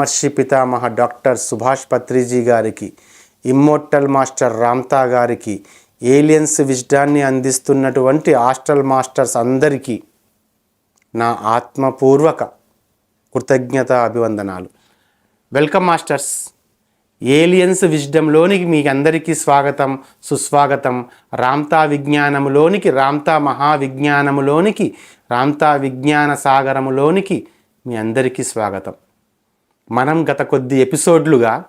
మహర్షి పితామహ డాక్టర్ సుభాష్ పత్రిజీ గారికి immortal master Ramtha గారికి ఏలియన్స్ విజ్డాన్ని అందిస్తున్నటువంటి హాస్టల్ మాస్టర్స్ అందరికీ నా ఆత్మపూర్వక కృతజ్ఞత అభివందనాలు. Welcome masters. ఏలియన్స్ విజ్డంలోనికి మీ అందరికీ స్వాగతం సుస్వాగతం. రామ్తా విజ్ఞానములోనికి రామ్తా మహావిజ్ఞానములోనికి రామ్తా విజ్ఞాన సాగరములోనికి మీ అందరికీ స్వాగతం. మనం గత కొద్ది ఎపిసోడ్లుగా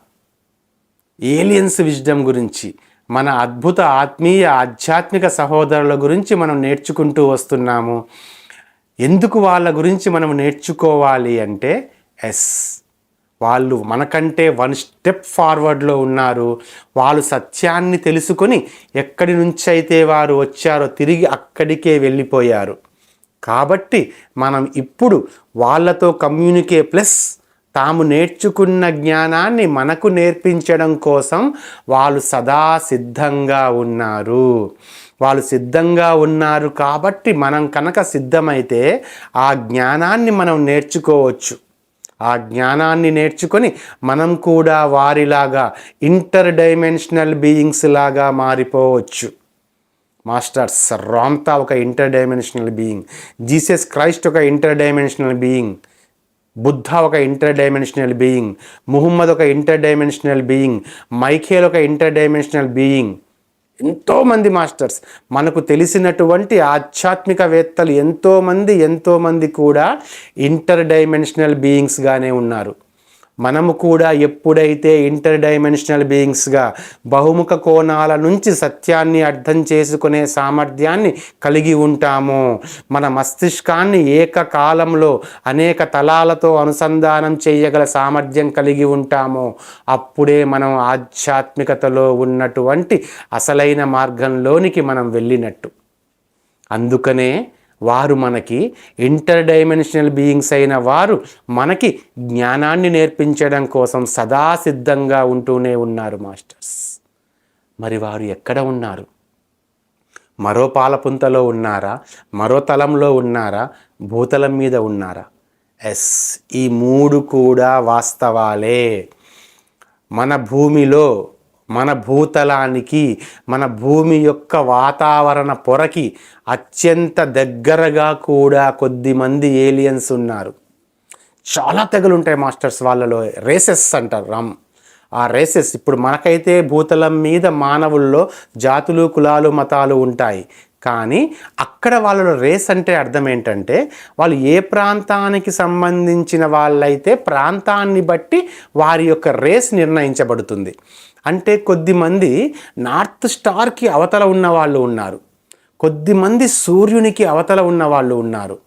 ఏలియన్స్ విజ్డమ్ గురించి మన అద్భుత ఆత్మీయ ఆధ్యాత్మిక సహోదరుల గురించి మనం నేర్చుకుంటూ వస్తున్నాము. ఎందుకు వాళ్ళ గురించి మనం నేర్చుకోవాలి అంటే ఎస్ వాళ్ళు మనకంటే వన్ స్టెప్ ఫార్వర్డ్లో ఉన్నారు. వాళ్ళు సత్యాన్ని తెలుసుకొని ఎక్కడి నుంచి అయితే వారు వచ్చారో తిరిగి అక్కడికే వెళ్ళిపోయారు. కాబట్టి మనం ఇప్పుడు వాళ్ళతో కమ్యూనికే ప్లస్ తాము నేర్చుకున్న జ్ఞానాన్ని మనకు నేర్పించడం కోసం వాళ్ళు సదా సిద్ధంగా ఉన్నారు. వాళ్ళు సిద్ధంగా ఉన్నారు కాబట్టి మనం కనుక సిద్ధమైతే ఆ జ్ఞానాన్ని మనం నేర్చుకోవచ్చు. ఆ జ్ఞానాన్ని నేర్చుకొని మనం కూడా వారిలాగా ఇంటర్ డైమెన్షనల్ బీయింగ్స్ లాగా మారిపోవచ్చు. మాస్టర్స్ రామ్తా ఒక inter dimensional being. Jesus Christ ఒక ఇంటర్ డైమెన్షనల్ బీయింగ్. బుద్ధ ఒక ఇంటర్ డైమెన్షనల్ బీయింగ్ ముహమ్మద్ ఒక ఇంటర్ డైమెన్షనల్ బీయింగ్ మైఖేల్ ఒక ఇంటర్ డైమెన్షనల్ బీయింగ్ ఎంతోమంది మాస్టర్స్ మనకు తెలిసినటువంటి ఆధ్యాత్మికవేత్తలు ఎంతోమంది ఎంతోమంది కూడా ఇంటర్ డైమెన్షనల్ బీయింగ్స్గానే ఉన్నారు. మనము కూడా ఎప్పుడైతే ఇంటర్ డైమెన్షనల్ బీయింగ్స్గా బహుముఖ కోణాల నుంచి సత్యాన్ని అర్థం చేసుకునే సామర్థ్యాన్ని కలిగి ఉంటామో మన మస్తిష్కాన్ని ఏకకాలంలో అనేక తలాలతో అనుసంధానం చేయగల సామర్థ్యం కలిగి ఉంటామో అప్పుడే మనం ఆధ్యాత్మికతలో ఉన్నటువంటి అసలైన మార్గంలోనికి మనం వెళ్ళినట్టు. అందుకనే వారు మనకి ఇంటర్ డైమెన్షనల్ బీయింగ్స్ అయిన వారు మనకి జ్ఞానాన్ని నేర్పించడం కోసం సదా సిద్ధంగా ఉంటూనే ఉన్నారు మాస్టర్స్. మరి వారు ఎక్కడ ఉన్నారు? మరో పాలపుంతలో ఉన్నారా? మరో తలంలో ఉన్నారా? భూతలం మీద ఉన్నారా? ఎస్ ఈ మూడు కూడా వాస్తవాలే. మన భూమిలో మన భూతలానికి మన భూమి యొక్క వాతావరణ పొరకి అత్యంత దగ్గరగా కూడా కొద్దిమంది ఏలియన్స్ ఉన్నారు. చాలా తెగలు ఉంటాయి మాస్టర్స్ వాళ్ళలో. రేసెస్ అంటారు రామ్. ఆ రేసెస్ ఇప్పుడు మనకైతే భూతలం మీద మానవుల్లో జాతులు కులాలు మతాలు ఉంటాయి. కానీ అక్కడ వాళ్ళలో రేస్ అంటే అర్థం ఏంటంటే వాళ్ళు ఏ ప్రాంతానికి సంబంధించిన వాళ్ళైతే ప్రాంతాన్ని బట్టి వారి యొక్క రేస్ నిర్ణయించబడుతుంది. అంటే కొద్దిమంది నార్త్ స్టార్కి అవతల ఉన్న వాళ్ళు ఉన్నారు. కొద్దిమంది సూర్యునికి అవతల ఉన్న వాళ్ళు ఉన్నారు.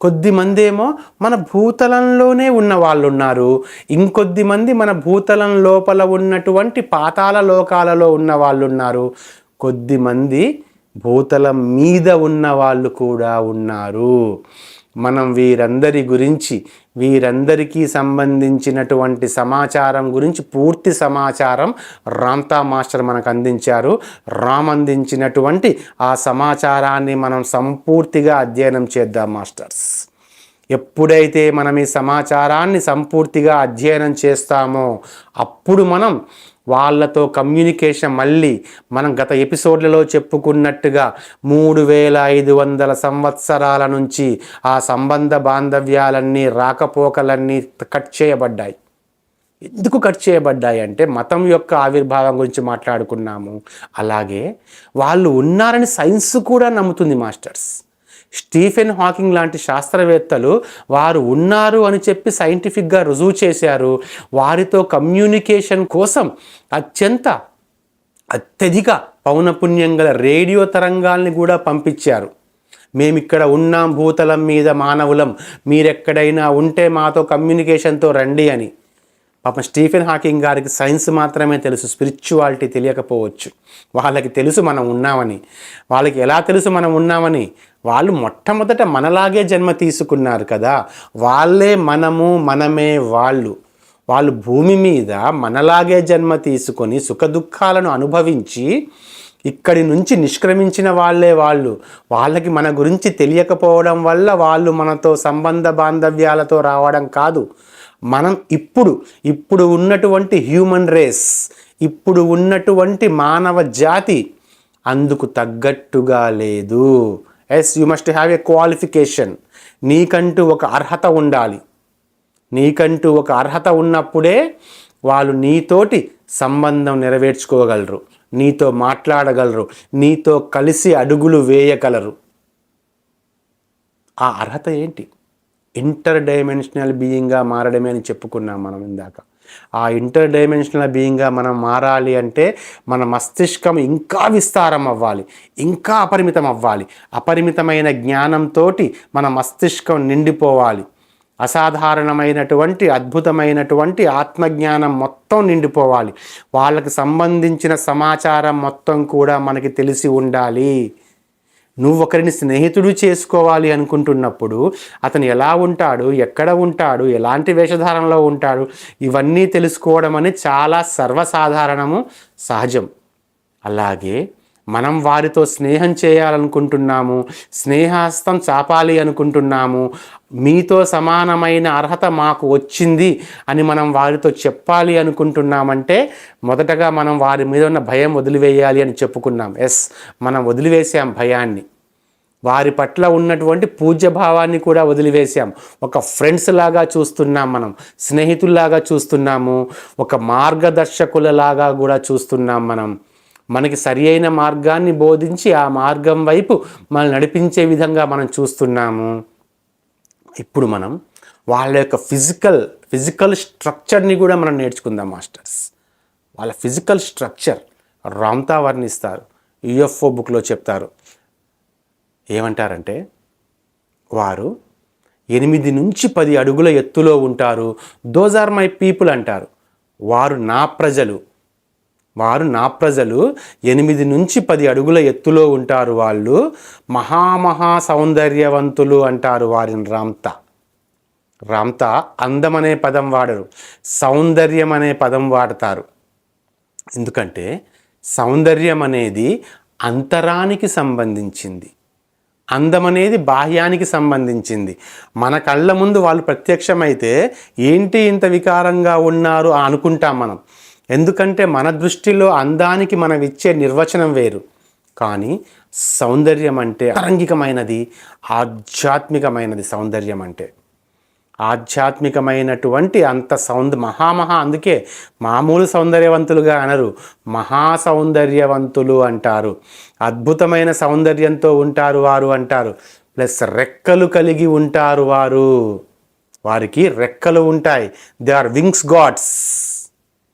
కొద్దిమంది ఏమో మన భూతలంలోనే ఉన్న వాళ్ళు ఉన్నారు. ఇంకొద్ది మంది మన భూతలం లోపల ఉన్నటువంటి పాతాల లోకాలలో ఉన్న వాళ్ళు ఉన్నారు. కొద్దిమంది భూతలం మీద ఉన్న వాళ్ళు కూడా ఉన్నారు. మనం వీరందరి గురించి వీరందరికీ సంబంధించినటువంటి సమాచారం గురించి పూర్తి సమాచారం రామ్తా మాస్టర్ మనకు అందించారు. రామ్ అందించినటువంటి ఆ సమాచారాన్ని మనం సంపూర్తిగా అధ్యయనం చేద్దాం మాస్టర్స్. ఎప్పుడైతే మనం ఈ సమాచారాన్ని సంపూర్తిగా అధ్యయనం చేస్తామో అప్పుడు మనం వాళ్ళతో కమ్యూనికేషన్ మళ్ళీ మనం గత ఎపిసోడ్లలో చెప్పుకున్నట్టుగా మూడు వేల ఐదు వందల సంవత్సరాల నుంచి ఆ సంబంధ బాంధవ్యాలన్నీ రాకపోకలన్నీ కట్ చేయబడ్డాయి. ఎందుకు కట్ చేయబడ్డాయి అంటే మతం యొక్క ఆవిర్భావం గురించి మాట్లాడుకున్నాము. అలాగే వాళ్ళు ఉన్నారని సైన్స్ కూడా నమ్ముతుంది మాస్టర్స్. స్టీఫెన్ హాకింగ్ లాంటి శాస్త్రవేత్తలు వారు ఉన్నారు అని చెప్పి సైంటిఫిక్గా రుజువు చేశారు. వారితో కమ్యూనికేషన్ కోసం అత్యంత అత్యధిక పౌనపుణ్యం గల రేడియో తరంగాల్ని కూడా పంపించారు. మేమిక్కడ ఉన్నాం భూతలం మీద మానవులం మీరెక్కడైనా ఉంటే మాతో కమ్యూనికేషన్తో రండి అని. పాపం స్టీఫెన్ హాకింగ్ గారికి సైన్స్ మాత్రమే తెలుసు స్పిరిచువాలిటీ తెలియకపోవచ్చు. వాళ్ళకి తెలుసు మనం ఉన్నామని. వాళ్ళకి ఎలా తెలుసు మనం ఉన్నామని? వాళ్ళు మొట్టమొదట మనలాగే జన్మ తీసుకున్నారు కదా. వాళ్ళే మనము మనమే వాళ్ళు. వాళ్ళు భూమి మీద మనలాగే జన్మ తీసుకొని సుఖదుఖాలను అనుభవించి ఇక్కడి నుంచి నిష్క్రమించిన వాళ్ళే వాళ్ళు. వాళ్ళకి మన గురించి తెలియకపోవడం వల్ల వాళ్ళు మనతో సంబంధ బాంధవ్యాలతో రావడం కాదు. మనం ఇప్పుడు ఇప్పుడు ఉన్నటువంటి హ్యూమన్ రేస్ ఇప్పుడు ఉన్నటువంటి మానవ జాతి అందుకు తగ్గట్టుగా లేదు. Yes you must have a qualification నీకంటూ ఒక అర్హత ఉండాలి. నీకంటూ ఒక అర్హత ఉన్నప్పుడే వాళ్ళు నీతోటి సంబంధం నెరవేర్చుకోగలరు. నీతో మాట్లాడగలరు. నీతో కలిసి అడుగులు వేయగలరు. ఆ అర్హత ఏంటి? ఇంటర్ డైమెన్షనల్ బీయింగ్గా మారడమే అని చెప్పుకున్నాం మనం ఇందాక. ఆ ఇంటర్ డైమెన్షనల్ బీయింగ్గా మనం మారాలి అంటే మన మస్తిష్కం ఇంకా విస్తారం అవ్వాలి ఇంకా అపరిమితం అవ్వాలి. అపరిమితమైన జ్ఞానంతో మన మస్తిష్కం నిండిపోవాలి. అసాధారణమైనటువంటి అద్భుతమైనటువంటి ఆత్మజ్ఞానం మొత్తం నిండిపోవాలి. వాళ్ళకి సంబంధించిన సమాచారం మొత్తం కూడా మనకి తెలిసి ఉండాలి. నువ్వు ఒకరిని స్నేహితుడు చేసుకోవాలి అనుకుంటున్నప్పుడు అతను ఎలా ఉంటాడు ఎక్కడ ఉంటాడు ఎలాంటి వేషధారణలో ఉంటాడు ఇవన్నీ తెలుసుకోవడం అనేది చాలా సర్వసాధారణము సహజం. అలాగే మనం వారితో స్నేహం చేయాలనుకుంటున్నాము స్నేహాస్తం చాపాలి అనుకుంటున్నాము మీతో సమానమైన అర్హత మాకు వచ్చింది అని మనం వారితో చెప్పాలి అనుకుంటున్నామంటే మొదటగా మనం వారి మీద ఉన్న భయం వదిలివేయాలి అని చెప్పుకున్నాం. ఎస్ మనం వదిలివేసాం భయాన్ని. వారి పట్ల ఉన్నటువంటి పూజ్య భావాన్ని కూడా వదిలివేశాం. ఒక ఫ్రెండ్స్ లాగా చూస్తున్నాం మనం స్నేహితుల్లాగా చూస్తున్నాము ఒక మార్గదర్శకులలాగా కూడా చూస్తున్నాం మనం. మనకి సరి అయిన మార్గాన్ని బోధించి ఆ మార్గం వైపు మనల్ని నడిపించే విధంగా మనం చూస్తున్నాము. ఇప్పుడు మనం వాళ్ళ యొక్క ఫిజికల్ ఫిజికల్ స్ట్రక్చర్ని కూడా మనం నేర్చుకుందాం మాస్టర్స్. వాళ్ళ ఫిజికల్ స్ట్రక్చర్ రామ్తా వర్ణిస్తారు యుఎఫ్ఓ బుక్లో చెప్తారు. ఏమంటారంటే వారు ఎనిమిది నుంచి పది అడుగుల ఎత్తులో ఉంటారు. దోస్ ఆర్ మై పీపుల్ అంటారు. వారు నా ప్రజలు. వారు నా ప్రజలు. ఎనిమిది నుంచి పది అడుగుల ఎత్తులో ఉంటారు వాళ్ళు. మహామహా సౌందర్యవంతులు అంటారు వారిని రామ్తా. రామ్తా అందం అనే పదం వాడరు. సౌందర్యం అనే పదం వాడతారు. ఎందుకంటే సౌందర్యం అనేది అంతరానికి సంబంధించింది. అందం అనేది బాహ్యానికి సంబంధించింది. మన కళ్ళ ముందు వాళ్ళు ప్రత్యక్షమైతే ఏంటి ఇంత వికారంగా ఉన్నారు అనుకుంటాం మనం. ఎందుకంటే మన దృష్టిలో అందానికి మనం ఇచ్చే నిర్వచనం వేరు. కానీ సౌందర్యం అంటే అరంగికమైనది ఆధ్యాత్మికమైనది సౌందర్యం అంటే. ఆధ్యాత్మికమైనటువంటి అంత సౌంద మహామహా అందుకే మామూలు సౌందర్యవంతులుగా అనరు మహా సౌందర్యవంతులు అంటారు. అద్భుతమైన సౌందర్యంతో ఉంటారు వారు అంటారు. ప్లస్ రెక్కలు కలిగి ఉంటారు వారు. వారికి రెక్కలు ఉంటాయి. They are wings gods.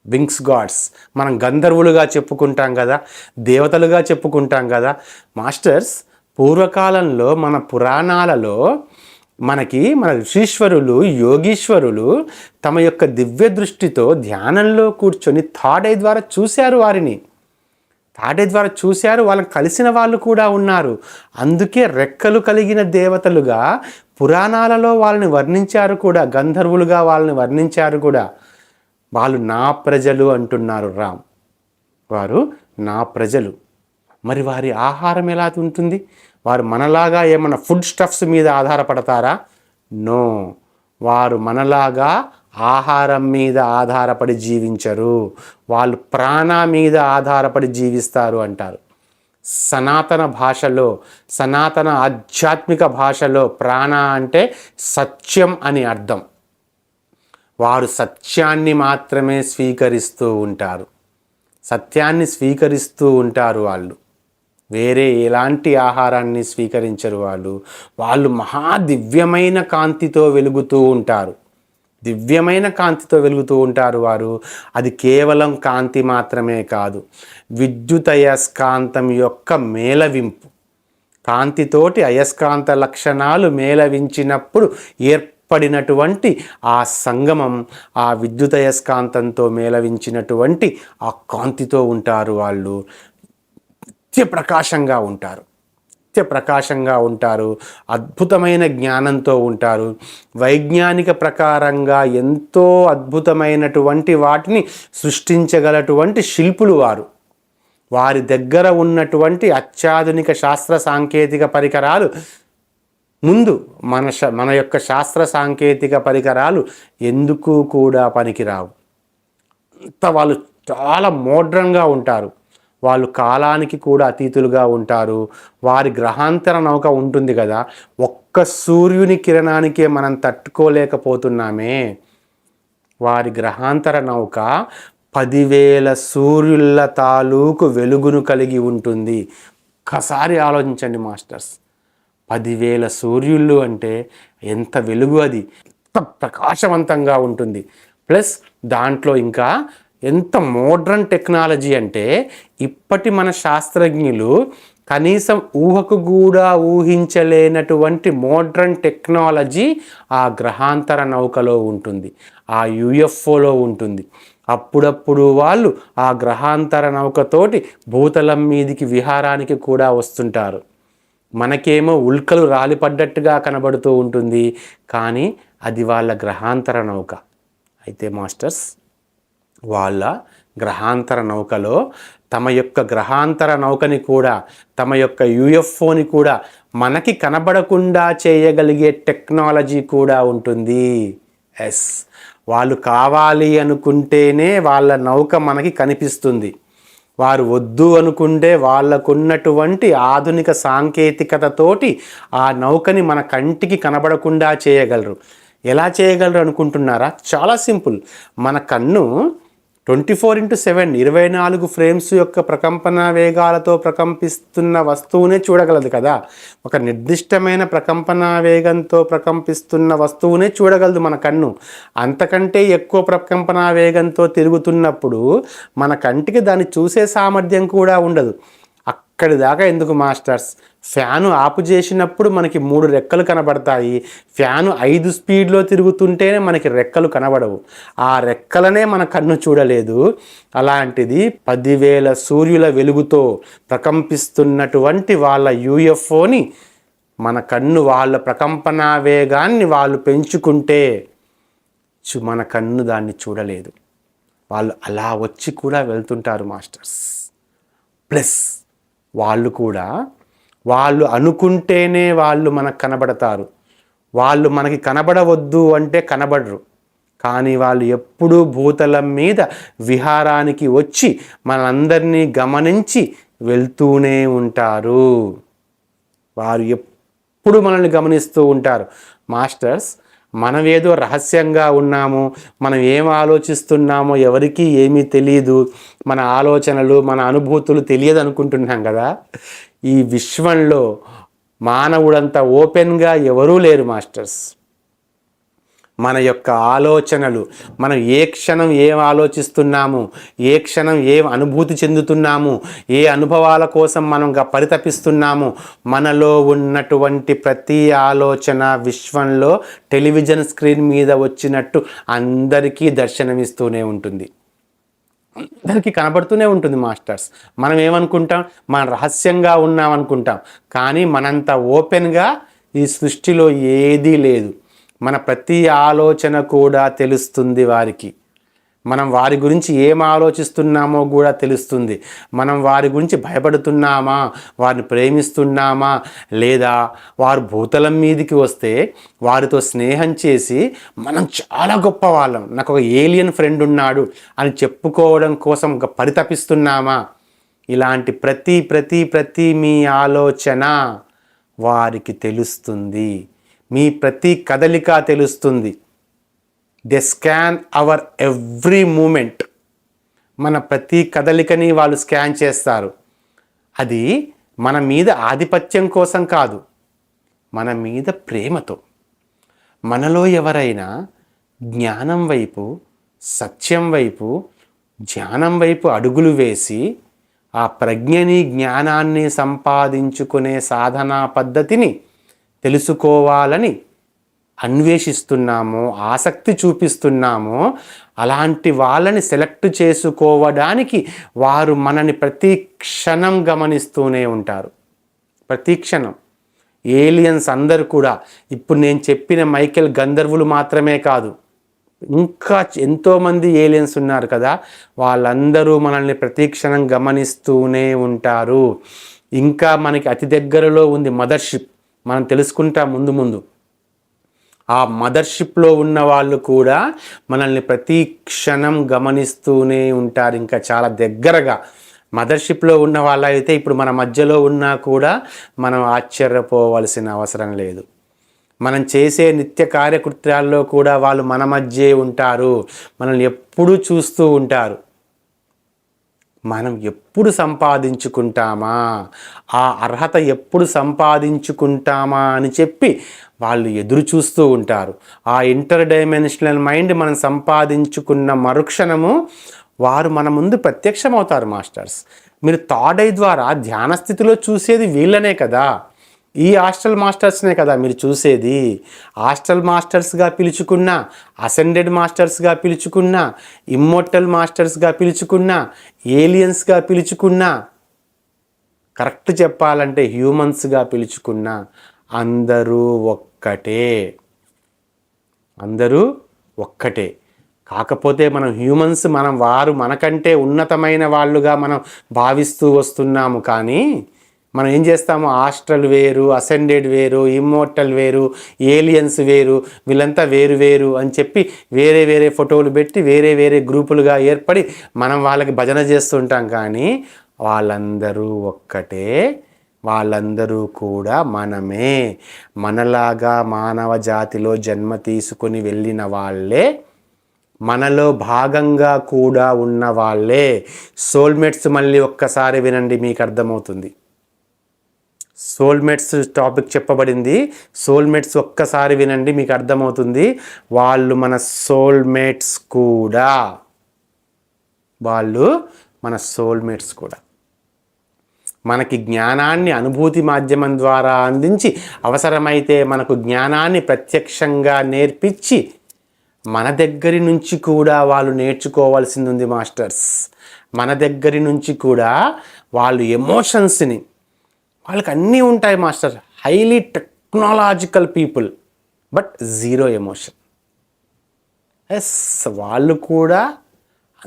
Wings gods. మనం గంధర్వులుగా చెప్పుకుంటాం కదా దేవతలుగా చెప్పుకుంటాం కదా. మాస్టర్స్ పూర్వకాలంలో మన పురాణాలలో మనకి మన ఋషీశ్వరులు యోగీశ్వరులు తమ యొక్క దివ్య దృష్టితో ధ్యానంలో కూర్చొని థాడై ద్వారా చూశారు వారిని. తాడే ద్వారా చూశారు వాళ్ళని కలిసిన వాళ్ళు కూడా ఉన్నారు. అందుకే రెక్కలు కలిగిన దేవతలుగా పురాణాలలో వాళ్ళని వర్ణించారు కూడా గంధర్వులుగా వాళ్ళని వర్ణించారు కూడా. వాళ్ళు నా ప్రజలు అంటున్నారు రామ్. వారు నా ప్రజలు. మరి వారి ఆహారం ఎలా ఉంటుంది? వారు మనలాగా ఏమైనా ఫుడ్ స్టఫ్స్ మీద ఆధారపడతారా? నో. వారు మనలాగా ఆహారం మీద ఆధారపడి జీవించరు. వాళ్ళు ప్రాణ మీద ఆధారపడి జీవిస్తారు అంటారు. సనాతన భాషలో సనాతన ఆధ్యాత్మిక భాషలో ప్రాణ అంటే సత్యం అని అర్థం. వారు సత్యాన్ని మాత్రమే స్వీకరిస్తూ ఉంటారు. సత్యాన్ని స్వీకరిస్తూ ఉంటారు వాళ్ళు. వేరే ఎలాంటి ఆహారాన్ని స్వీకరించరు వాళ్ళు. వాళ్ళు మహా దివ్యమైన కాంతితో వెలుగుతూ ఉంటారు. దివ్యమైన కాంతితో వెలుగుతూ ఉంటారు వారు. అది కేవలం కాంతి మాత్రమే కాదు. విద్యుత్ అయస్కాంతం యొక్క మేళవింపు. కాంతితోటి అయస్కాంత లక్షణాలు మేళవించినప్పుడు ఏర్పడినటువంటి ఆ సంగమం ఆ విద్యుదయస్కాంతంతో మేళవించినటువంటి ఆ కాంతితో ఉంటారు వాళ్ళు. నిత్య ప్రకాశంగా ఉంటారు. నిత్య ప్రకాశంగా ఉంటారు. అద్భుతమైన జ్ఞానంతో ఉంటారు. వైజ్ఞానిక ప్రకారంగా ఎంతో అద్భుతమైనటువంటి వాటిని సృష్టించగలటువంటి శిల్పులు వారు. వారి దగ్గర ఉన్నటువంటి అత్యాధునిక శాస్త్ర సాంకేతిక పరికరాలు ముందు మన శ మన యొక్క శాస్త్ర సాంకేతిక పరికరాలు ఎందుకు కూడా పనికిరావు? అంత వాళ్ళు చాలా మోడ్రన్గా ఉంటారు. వాళ్ళు కాలానికి కూడా అతీతులుగా ఉంటారు. వారి గ్రహాంతర నౌక ఉంటుంది కదా. ఒక్క సూర్యుని కిరణానికే మనం తట్టుకోలేకపోతున్నామే. వారి గ్రహాంతర నౌక పదివేల సూర్యుల తాలూకు వెలుగును కలిగి ఉంటుంది. ఒక్కసారి ఆలోచించండి మాస్టర్స్. పదివేల సూర్యుళ్ళు అంటే ఎంత వెలుగు అది. ఎంత ప్రకాశవంతంగా ఉంటుంది. ప్లస్ దాంట్లో ఇంకా ఎంత మోడ్రన్ టెక్నాలజీ అంటే ఇప్పటి మన శాస్త్రజ్ఞులు కనీసం ఊహకు కూడా ఊహించలేనటువంటి మోడ్రన్ టెక్నాలజీ ఆ గ్రహాంతర నౌకలో ఉంటుంది. ఆ యుఎఫ్ఓలో ఉంటుంది. అప్పుడప్పుడు వాళ్ళు ఆ గ్రహాంతర నౌకతోటి భూతలం మీదికి విహారానికి కూడా వస్తుంటారు. మనకేమో ఉల్కలు రాలిపడ్డట్టుగా కనబడుతూ ఉంటుంది. కానీ అది వాళ్ళ గ్రహాంతర నౌక. అయితే మాస్టర్స్ వాళ్ళ గ్రహాంతర నౌకలో తమ యొక్క గ్రహాంతర నౌకని కూడా తమ యొక్క యుఎఫ్ఓని కూడా మనకి కనబడకుండా చేయగలిగే టెక్నాలజీ కూడా ఉంటుంది. ఎస్. వాళ్ళు కావాలి అనుకుంటేనే వాళ్ళ నౌక మనకి కనిపిస్తుంది. వారు వద్దు అనుకుంటే వాళ్ళకున్నటువంటి ఆధునిక సాంకేతికతతోటి ఆ నౌకని మన కంటికి కనబడకుండా చేయగలరు. ఎలా చేయగలరు అనుకుంటున్నారా? చాలా సింపుల్. మన కన్ను ట్వంటీ ఫోర్ ఇంటూ సెవెన్ ఇరవై నాలుగు ఫ్రేమ్స్ యొక్క ప్రకంపన వేగాలతో ప్రకంపిస్తున్న వస్తువునే చూడగలదు కదా. ఒక నిర్దిష్టమైన ప్రకంపన వేగంతో ప్రకంపిస్తున్న వస్తువునే చూడగలదు మన కన్ను. అంతకంటే ఎక్కువ ప్రకంపన వేగంతో తిరుగుతున్నప్పుడు మన కంటికి దాన్ని చూసే సామర్థ్యం కూడా ఉండదు. అక్కడి దాకా ఎందుకు మాస్టర్స్? ఫ్యాను ఆపు చేసినప్పుడు మనకి మూడు రెక్కలు కనబడతాయి. ఫ్యాను ఐదు స్పీడ్లో తిరుగుతుంటేనే మనకి రెక్కలు కనబడవు. ఆ రెక్కలనే మన కన్ను చూడలేదు. అలాంటిది పదివేల సూర్యుల వెలుగుతో ప్రకంపిస్తున్నటువంటి వాళ్ళ యూఎఫ్ఓని మన కన్ను వాళ్ళ ప్రకంపన వేగాన్ని వాళ్ళు పెంచుకుంటే చు- మన కన్ను దాన్ని చూడలేదు. వాళ్ళు అలా వచ్చి కూడా వెళ్తుంటారు మాస్టర్స్. ప్లస్ వాళ్ళు కూడా వాళ్ళు అనుకుంటేనే వాళ్ళు మనకు కనబడతారు. వాళ్ళు మనకి కనబడవద్దు అంటే కనబడరు. కానీ వాళ్ళు ఎప్పుడూ భూతలం మీద విహారానికి వచ్చి మనందరినీ గమనించి వెళ్తూనే ఉంటారు. వారు ఎప్పుడు మనల్ని గమనిస్తూ ఉంటారు. మాస్టర్స్ మనం ఏదో రహస్యంగా ఉన్నాము మనం ఏం ఆలోచిస్తున్నామో ఎవరికీ ఏమీ తెలియదు మన ఆలోచనలు మన అనుభూతులు తెలియదు అనుకుంటున్నాం కదా. ఈ విశ్వంలో మానవుడంతా ఓపెన్గా ఎవరూ లేరు మాస్టర్స్. మన యొక్క ఆలోచనలు మనం ఏ క్షణం ఏం ఆలోచిస్తున్నాము ఏ క్షణం ఏం అనుభూతి చెందుతున్నాము ఏ అనుభవాల కోసం మనం పరితపిస్తున్నాము మనలో ఉన్నటువంటి ప్రతి ఆలోచన విశ్వంలో టెలివిజన్ స్క్రీన్ మీద వచ్చినట్టు అందరికీ దర్శనమిస్తూనే ఉంటుంది. అందరికీ కనబడుతూనే ఉంటుంది మాస్టర్స్. మనం ఏమనుకుంటాం? మనం రహస్యంగా ఉన్నాం అనుకుంటాం కానీ మనంత ఓపెన్గా ఈ సృష్టిలో ఏదీ లేదు. మన ప్రతి ఆలోచన కూడా తెలుస్తుంది వారికి. మనం వారి గురించి ఏం ఆలోచిస్తున్నామో కూడా తెలుస్తుంది. మనం వారి గురించి భయపడుతున్నామా? వారిని ప్రేమిస్తున్నామా? లేదా వారు భూతలం మీదికి వస్తే వారితో స్నేహం చేసి మనం చాలా గొప్ప వాళ్ళం. నాకు ఒక ఏలియన్ ఫ్రెండ్ ఉన్నాడు అని చెప్పుకోవడం కోసం ఒక పరితపిస్తున్నామా? ఇలాంటి ప్రతి ప్రతి ప్రతి మీ ఆలోచన వారికి తెలుస్తుంది. మీ ప్రతి కదలిక తెలుస్తుంది. They scan our every moment మన ప్రతి కదలికని వాళ్ళు స్కాన్ చేస్తారు. అది మన మీద ఆధిపత్యం కోసం కాదు. మన మీద ప్రేమతో. మనలో ఎవరైనా జ్ఞానం వైపు సత్యం వైపు ధ్యానం వైపు అడుగులు వేసి ఆ ప్రజ్ఞని జ్ఞానాన్ని సంపాదించుకునే సాధనా పద్ధతిని తెలుసుకోవాలని అన్వేషిస్తున్నామో ఆసక్తి చూపిస్తున్నామో అలాంటి వాళ్ళని సెలెక్ట్ చేసుకోవడానికి వారు మనని ప్రతి క్షణం గమనిస్తూనే ఉంటారు. ప్రతి క్షణం. ఏలియన్స్ అందరు కూడా ఇప్పుడు నేను చెప్పిన మైకేల్ గంధర్వులు మాత్రమే కాదు ఇంకా ఎంతోమంది ఏలియన్స్ ఉన్నారు కదా వాళ్ళందరూ మనల్ని ప్రతీక్షణం గమనిస్తూనే ఉంటారు. ఇంకా మనకి అతి దగ్గరలో ఉంది మదర్షిప్. మనం తెలుసుకుంటాం ముందు ముందు. ఆ మదర్షిప్లో ఉన్న వాళ్ళు కూడా మనల్ని ప్రతి క్షణం గమనిస్తూనే ఉంటారు. ఇంకా చాలా దగ్గరగా మదర్షిప్లో ఉన్న వాళ్ళైతే ఇప్పుడు మన మధ్యలో ఉన్నా కూడా మనం ఆశ్చర్యపోవలసిన అవసరం లేదు. మనం చేసే నిత్య కార్యకృత్యాల్లో కూడా వాళ్ళు మన మధ్యే ఉంటారు. మనల్ని ఎప్పుడూ చూస్తూ ఉంటారు. మనం ఎప్పుడు సంపాదించుకుంటామా? ఆ అర్హత ఎప్పుడు సంపాదించుకుంటామా అని చెప్పి వాళ్ళు ఎదురు చూస్తూ ఉంటారు. ఆ ఇంటర్ డైమెన్షనల్ మైండ్ మనం సంపాదించుకున్న మరుక్షణము వారు మన ముందు ప్రత్యక్షమవుతారు మాస్టర్స్. మీరు తాడై ద్వారా ధ్యాన స్థితిలో చూసేది వీళ్ళనే కదా. ఈ హాస్టల్ మాస్టర్స్నే కదా మీరు చూసేది. హాస్టల్ మాస్టర్స్గా పిలుచుకున్న అసెండెడ్ మాస్టర్స్గా పిలుచుకున్న ఇమ్మోర్టల్ మాస్టర్స్గా పిలుచుకున్న ఏలియన్స్గా పిలుచుకున్న కరెక్ట్ చెప్పాలంటే హ్యూమన్స్గా పిలుచుకున్న అందరూ ఒక్కటే. అందరూ ఒక్కటే. కాకపోతే మనం హ్యూమన్స్ మనం వారు మనకంటే ఉన్నతమైన వాళ్ళుగా మనం భావిస్తూ వస్తున్నాము కానీ మనం ఏం చేస్తాము? హాస్టల్ వేరు అసెండెడ్ వేరు ఇమ్మోర్టల్ వేరు ఏలియన్స్ వేరు వీళ్ళంతా వేరు వేరు అని చెప్పి వేరే వేరే ఫోటోలు పెట్టి వేరే వేరే గ్రూపులుగా ఏర్పడి మనం వాళ్ళకి భజన చేస్తుంటాం కానీ వాళ్ళందరూ ఒక్కటే వాళ్ళందరూ కూడా మనమే. మనలాగా మానవ జాతిలో జన్మ తీసుకొని వెళ్ళిన వాళ్ళే మనలో భాగంగా కూడా ఉన్న వాళ్ళే. సోల్మేట్స్ మళ్ళీ ఒక్కసారి వినండి మీకు అర్థమవుతుంది. సోల్మేట్స్ టాపిక్ చెప్పబడింది. సోల్మేట్స్ ఒక్కసారి వినండి మీకు అర్థమవుతుంది. వాళ్ళు మన సోల్మేట్స్ కూడా. వాళ్ళు మన సోల్మేట్స్ కూడా. మనకి జ్ఞానాన్ని అనుభూతి మాధ్యమం ద్వారా అందించి అవసరమైతే మనకు జ్ఞానాన్ని ప్రత్యక్షంగా నేర్పించి మన దగ్గరి నుంచి కూడా వాళ్ళు నేర్చుకోవాల్సింది ఉంది మాస్టర్స్. మన దగ్గరి నుంచి కూడా వాళ్ళు ఎమోషన్స్ని వాళ్ళకి అన్నీ ఉంటాయి master. Highly technological people but zero emotions వాళ్ళు కూడా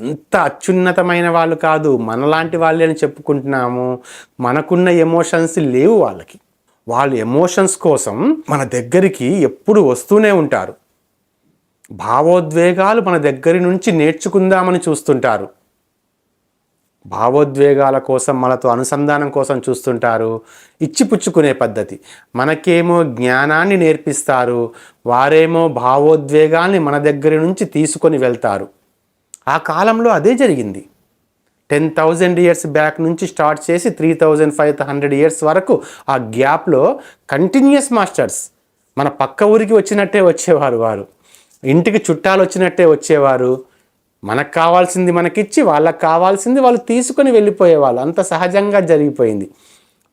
అంత అత్యున్నతమైన వాళ్ళు కాదు. మనలాంటి వాళ్ళే అని చెప్పుకుంటున్నాము. మనకున్న ఎమోషన్స్ లేవు వాళ్ళకి. వాళ్ళు ఎమోషన్స్ కోసం మన దగ్గరికి ఎప్పుడు వస్తూనే ఉంటారు. భావోద్వేగాలు మన దగ్గర నుంచి నేర్చుకుందామని చూస్తుంటారు. భావోద్వేగాల కోసం మనతో అనుసంధానం కోసం చూస్తుంటారు. ఇచ్చిపుచ్చుకునే పద్ధతి. మనకేమో జ్ఞానాన్ని నేర్పిస్తారు వారేమో భావోద్వేగాల్ని మన దగ్గర నుంచి తీసుకొని వెళ్తారు. ఆ కాలంలో అదే జరిగింది. టెన్ థౌజండ్ ఇయర్స్ బ్యాక్ నుంచి స్టార్ట్ చేసి three thousand five hundred years వరకు ఆ గ్యాప్లో కంటిన్యూస్ మాస్టర్స్. మన పక్క ఊరికి వచ్చినట్టే వచ్చేవారు వారు. ఇంటికి చుట్టాలు వచ్చినట్టే వచ్చేవారు. మనకు కావాల్సింది మనకిచ్చి వాళ్ళకి కావాల్సింది వాళ్ళు తీసుకొని వెళ్ళిపోయేవాళ్ళు. అంత సహజంగా జరిగిపోయింది.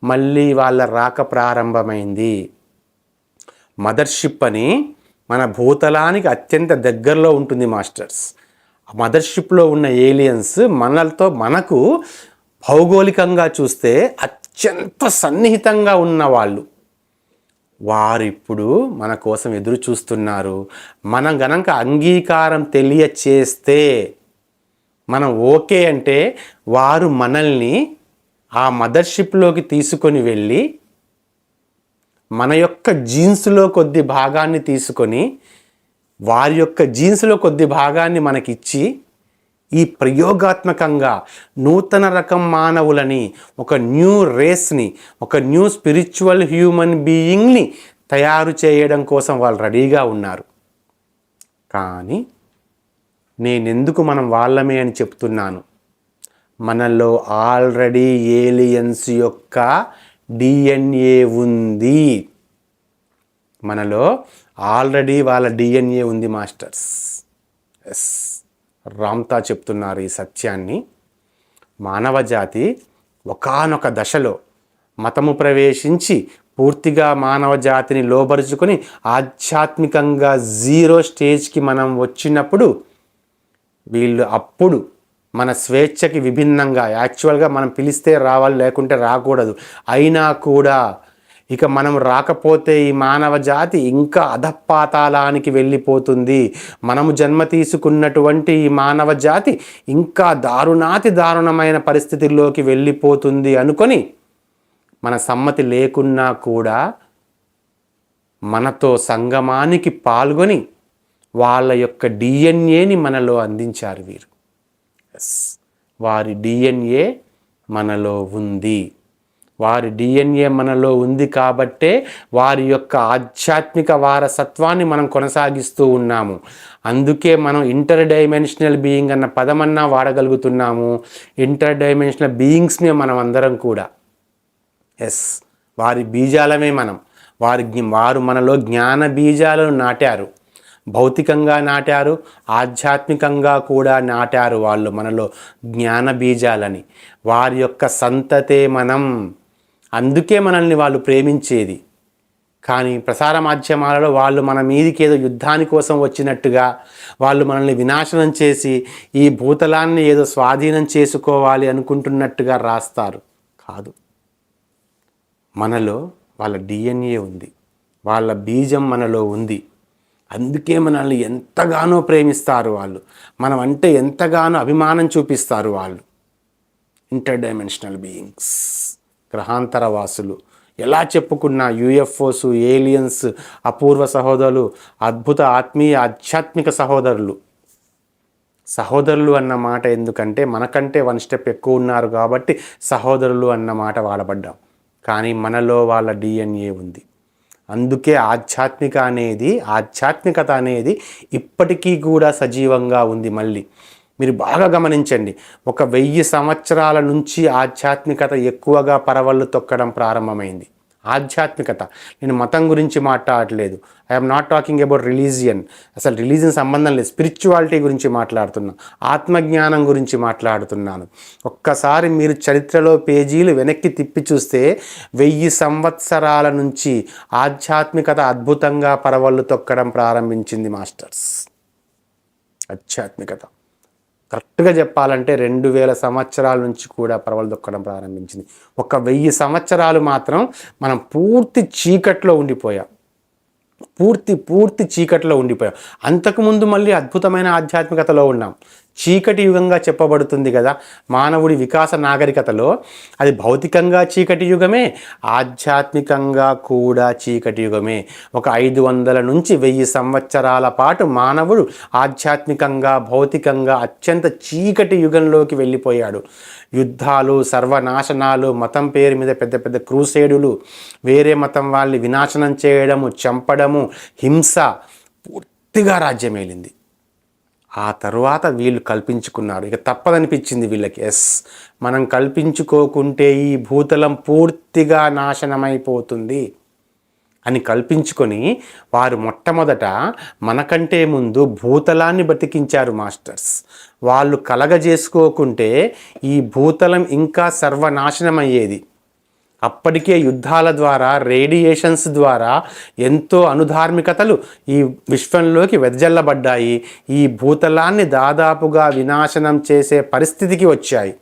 మళ్ళీ వాళ్ళ రాక ప్రారంభమైంది. మదర్షిప్ అని మన భూతలానికి అత్యంత దగ్గరలో ఉంటుంది మాస్టర్స్. మదర్షిప్లో ఉన్న ఏలియన్స్ మనలతో మనకు భౌగోళికంగా చూస్తే అత్యంత సన్నిహితంగా ఉన్న వాళ్ళు వారిప్పుడు మన కోసం ఎదురు చూస్తున్నారు. మనం గనక అంగీకారం తెలియచేస్తే మనం ఓకే అంటే వారు మనల్ని ఆ మదర్షిప్లోకి తీసుకొని వెళ్ళి మన యొక్క జీన్స్లో కొద్ది భాగాన్ని తీసుకొని వారి యొక్క జీన్స్లో కొద్ది భాగాన్ని మనకిచ్చి ఈ ప్రయోగాత్మకంగా నూతన రకం మానవులని ఒక న్యూ రేస్ని ఒక న్యూ స్పిరిచువల్ హ్యూమన్ బీయింగ్ని తయారు చేయడం కోసం వాళ్ళు రెడీగా ఉన్నారు. కానీ నేనెందుకు మనం వాళ్ళమే అని చెప్తున్నాను? మనలో ఆల్రెడీ ఏలియన్స్ యొక్క డిఎన్ఏ ఉంది. మనలో ఆల్రెడీ వాళ్ళ డిఎన్ఏ ఉంది మాస్టర్స్. ఎస్. రామ్తా చెప్తున్నారు ఈ సత్యాన్ని. మానవ జాతి ఒకనొక దశలో మతము ప్రవేశించి పూర్తిగా మానవ జాతిని లోబరుచుకొని ఆధ్యాత్మికంగా జీరో స్టేజ్కి మనం వచ్చినప్పుడు వీళ్ళు అప్పుడు మన స్వేచ్ఛకి విభిన్నంగా యాక్చువల్గా మనం పిలిస్తే రావాలి లేకుంటే రాకూడదు. అయినా కూడా ఇక మనం రాకపోతే ఈ మానవ జాతి ఇంకా అధపాతాళానికి వెళ్ళిపోతుంది. మనము జన్మ తీసుకున్నటువంటి ఈ మానవ జాతి ఇంకా దారుణాతి దారుణమైన పరిస్థితుల్లోకి వెళ్ళిపోతుంది అనుకొని మన సమ్మతి లేకున్నా కూడా మనతో సంగమానికి పాల్గొని వాళ్ళ యొక్క డిఎన్ఏని మనలో అందించారు వీరు. ఎస్. వారి డిఎన్ఏ మనలో ఉంది. వారి డిఎన్ఏ మనలో ఉంది కాబట్టే వారి యొక్క ఆధ్యాత్మిక వారసత్వాన్ని మనం కొనసాగిస్తూ ఉన్నాము. అందుకే మనం ఇంటర్ డైమెన్షనల్ బీయింగ్ అన్న పదమన్నా వాడగలుగుతున్నాము. ఇంటర్ డైమెన్షనల్ బీయింగ్స్మే మనం అందరం కూడా. ఎస్ వారి బీజాలమే మనం. వారి వారు మనలో జ్ఞాన బీజాలను నాటారు. భౌతికంగా నాటారు ఆధ్యాత్మికంగా కూడా నాటారు వాళ్ళు మనలో జ్ఞాన బీజాలని. వారి యొక్క సంతతే మనం. అందుకే మనల్ని వాళ్ళు ప్రేమించేది. కానీ ప్రసార మాధ్యమాలలో వాళ్ళు మన మీదికి ఏదో యుద్ధాని కోసం వచ్చినట్టుగా వాళ్ళు మనల్ని వినాశనం చేసి ఈ భూతలాన్ని ఏదో స్వాధీనం చేసుకోవాలి అనుకుంటున్నట్టుగా రాస్తారు. కాదు. మనలో వాళ్ళ డిఎన్ఏ ఉంది. వాళ్ళ బీజం మనలో ఉంది. అందుకే మనల్ని ఎంతగానో ప్రేమిస్తారు వాళ్ళు. మనం అంటే ఎంతగానో అభిమానం చూపిస్తారు వాళ్ళు. Interdimensional beings. గ్రహాంతర వాసులు ఎలా చెప్పుకున్నా యూఎఫ్ఓస్ ఏలియన్స్ అపూర్వ సహోదరులు అద్భుత ఆత్మీయ ఆధ్యాత్మిక సహోదరులు. సహోదరులు అన్న మాట ఎందుకంటే మనకంటే వన్ స్టెప్ ఎక్కువ ఉన్నారు కాబట్టి సహోదరులు అన్న మాట వాడబడ్డాం. కానీ మనలో వాళ్ళ డిఎన్ఏ ఉంది. అందుకే ఆధ్యాత్మిక అనేది ఆధ్యాత్మికత అనేది ఇప్పటికీ కూడా సజీవంగా ఉంది మళ్ళీ. మీరు బాగా గమనించండి. ఒక వెయ్యి సంవత్సరాల నుంచి ఆధ్యాత్మికత ఎక్కువగా పరవళ్ళు తొక్కడం ప్రారంభమైంది. ఆధ్యాత్మికత. నేను మతం గురించి మాట్లాడట్లేదు. I'm not talking about religion అసలు రిలీజియన్ సంబంధం లేదు. స్పిరిచువాలిటీ గురించి మాట్లాడుతున్నా. ఆత్మజ్ఞానం గురించి మాట్లాడుతున్నాను. ఒక్కసారి మీరు చరిత్రలో పేజీలు వెనక్కి తిప్పి చూస్తే వెయ్యి సంవత్సరాల నుంచి ఆధ్యాత్మికత అద్భుతంగా పరవళ్ళు తొక్కడం ప్రారంభించింది మాస్టర్స్. ఆధ్యాత్మికత. కరెక్ట్గా చెప్పాలంటే రెండు వేల సంవత్సరాల నుంచి కూడా పరవలు దొక్కడం ప్రారంభించింది. ఒక వెయ్యి సంవత్సరాలు మాత్రం మనం పూర్తి చీకట్లో ఉండిపోయాం. పూర్తి పూర్తి చీకట్లో ఉండిపోయాం. అంతకుముందు మళ్ళీ అద్భుతమైన ఆధ్యాత్మికతలో ఉన్నాం. చీకటి యుగంగా చెప్పబడుతుంది కదా. మానవుడి వికాస నాగరికతలో అది భౌతికంగా చీకటి యుగమే ఆధ్యాత్మికంగా కూడా చీకటి యుగమే. ఒక ఐదు వందల నుంచి వెయ్యి సంవత్సరాల పాటు మానవుడు ఆధ్యాత్మికంగా భౌతికంగా అత్యంత చీకటి యుగంలోకి వెళ్ళిపోయాడు. యుద్ధాలు సర్వనాశనాలు మతం పేరు మీద పెద్ద పెద్ద క్రూసేడులు వేరే మతం వాళ్ళని వినాశనం చేయడము చంపడము హింస పూర్తిగా రాజ్యమేలింది. ఆ తరువాత వీళ్ళు కల్పించుకున్నారు. ఇక తప్పదనిపించింది వీళ్ళకి. ఎస్. మనం కల్పించుకోకుంటే ఈ భూతలం పూర్తిగా నాశనమైపోతుంది అని కల్పించుకొని వారు మొట్టమొదట మనకంటే ముందు భూతలాన్ని బతికించారు మాస్టర్స్. వాళ్ళు కలగజేసుకోకుంటే ఈ భూతలం ఇంకా సర్వనాశనమయ్యేది. అప్పటికే యుద్ధాల ద్వారా రేడియేషన్స్ ద్వారా ఎంతో అనుధార్మికతలు ఈ విశ్వంలోకి వెదజల్లబడ్డాయి. ఈ భూతలాన్ని దాదాపుగా వినాశనం చేసే పరిస్థితికి వచ్చాయి.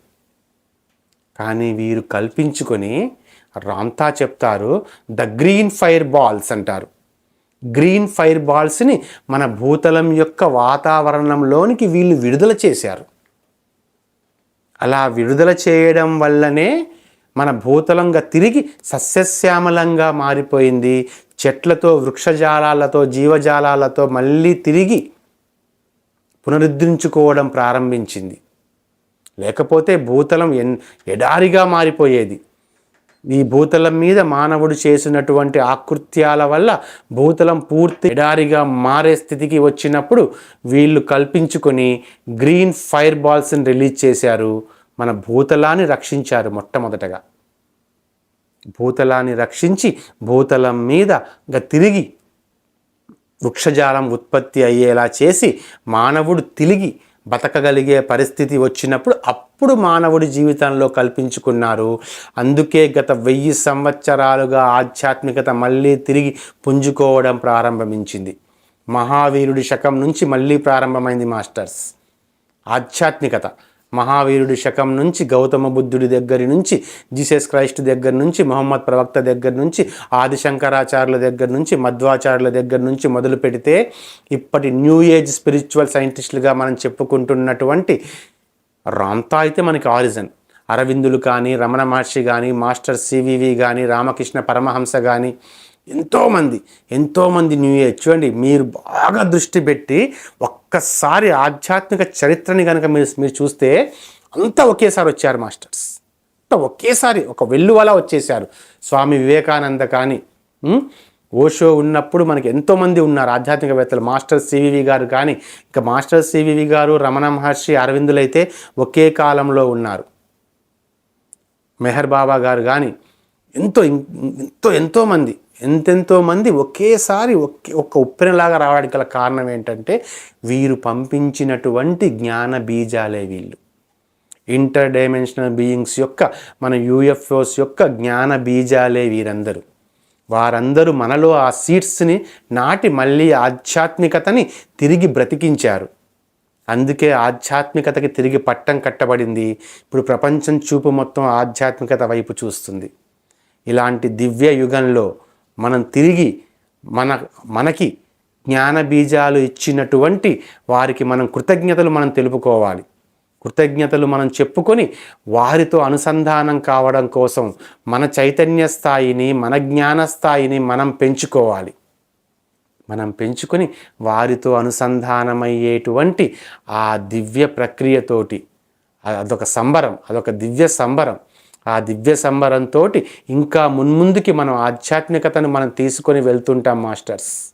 కానీ వీరు కల్పించుకొని రాంతా చెప్తారు ద గ్రీన్ ఫైర్ బాల్స్ అంటారు. గ్రీన్ ఫైర్ బాల్స్ని మన భూతలం యొక్క వాతావరణంలోనికి వీళ్ళు విడుదల చేశారు. అలా విడుదల చేయడం వల్లనే మన భూతలంగా తిరిగి సస్యశ్యామలంగా మారిపోయింది. చెట్లతో వృక్షజాలాలతో జీవజాలాలతో మళ్ళీ తిరిగి పునరుద్ధరించుకోవడం ప్రారంభించింది. లేకపోతే భూతలం ఎన్ ఎడారిగా మారిపోయేది. ఈ భూతలం మీద మానవుడు చేసినటువంటి ఆకృత్యాల వల్ల భూతలం పూర్తి ఎడారిగా మారే స్థితికి వచ్చినప్పుడు వీళ్ళు కల్పించుకొని గ్రీన్ ఫైర్ బాల్స్ని రిలీజ్ చేశారు. మన భూతలాన్ని రక్షించారు మొట్టమొదటగా. భూతలాన్ని రక్షించి భూతలం మీద తిరిగి వృక్షజాలం ఉత్పత్తి అయ్యేలా చేసి మానవుడు తిరిగి బతకగలిగే పరిస్థితి వచ్చినప్పుడు అప్పుడు మానవుడి జీవితంలో కల్పించుకున్నారు. అందుకే గత వెయ్యి సంవత్సరాలుగా ఆధ్యాత్మికత మళ్ళీ తిరిగి పుంజుకోవడం ప్రారంభించింది. మహావీరుడి శకం నుంచి మళ్ళీ ప్రారంభమైంది మాస్టర్స్. ఆధ్యాత్మికత. మహావీరుడి శకం నుంచి గౌతమ బుద్ధుడి దగ్గర నుంచి జీసస్ క్రైస్ట్ దగ్గర నుంచి మొహమ్మద్ ప్రవక్త దగ్గర నుంచి ఆదిశంకరాచార్యుల దగ్గర నుంచి మధ్వాచార్యుల దగ్గర నుంచి మొదలు పెడితే ఇప్పటి న్యూ ఏజ్ స్పిరిచువల్ సైంటిస్టులుగా మనం చెప్పుకుంటున్నటువంటి రామ్తా అయితే మనకి ఆరిజన్. అరవిందులు కానీ రమణ మహర్షి కానీ మాస్టర్ సివివి కానీ రామకృష్ణ పరమహంస కానీ ఎంతోమంది ఎంతోమంది న్యూ ఇయర్. చూడండి మీరు బాగా దృష్టి పెట్టి ఒక్కసారి ఆధ్యాత్మిక చరిత్రని కనుక మీరు మీరు చూస్తే అంతా ఒకేసారి వచ్చారు మాస్టర్స్. అంతా ఒకేసారి ఒక వెల్లువలా వచ్చేసారు. స్వామి వివేకానంద కానీ ఓషో ఉన్నప్పుడు మనకి ఎంతోమంది ఉన్నారు ఆధ్యాత్మికవేత్తలు. మాస్టర్ సివివి గారు కానీ ఇంకా మాస్టర్ సివివి గారు రమణ మహర్షి అరవిందులు అయితే ఒకే కాలంలో ఉన్నారు. మెహర్ బాబా గారు కానీ ఎంతో ఎంతో ఎంతోమంది. ఎంతెంతో మంది ఒకేసారి ఒకే ఒక ఉప్పెనలాగా రావడానికి గల కారణం ఏంటంటే వీరు పంపించినటువంటి జ్ఞాన బీజాలే వీళ్ళు. ఇంటర్ డైమెన్షనల్ బీయింగ్స్ యొక్క మన యూఎఫ్ఓస్ యొక్క జ్ఞాన బీజాలే వీరందరూ. వారందరూ మనలో ఆ సీడ్స్ని నాటి మళ్ళీ ఆధ్యాత్మికతని తిరిగి బ్రతికించారు. అందుకే ఆధ్యాత్మికతకి తిరిగి పట్టం కట్టబడింది. ఇప్పుడు ప్రపంచం చూపు మొత్తం ఆధ్యాత్మికత వైపు చూస్తుంది. ఇలాంటి దివ్య యుగంలో మనం తిరిగి మన మనకి జ్ఞాన బీజాలు ఇచ్చినటువంటి వారికి మనం కృతజ్ఞతలు మనం తెలుపుకోవాలి. కృతజ్ఞతలు మనం చెప్పుకొని వారితో అనుసంధానం కావడం కోసం మన చైతన్య స్థాయిని మన జ్ఞాన స్థాయిని మనం పెంచుకోవాలి. మనం పెంచుకొని వారితో అనుసంధానమయ్యేటువంటి ఆ దివ్య ప్రక్రియతోటి అదొక సంబరం అదొక దివ్య సంబరం. ఆ దివ్య సంబరంతో ఇంకా మున్ముందుకి మనం ఆధ్యాత్మికతను మనం తీసుకొని వెళ్తుంటాం మాస్టర్స్.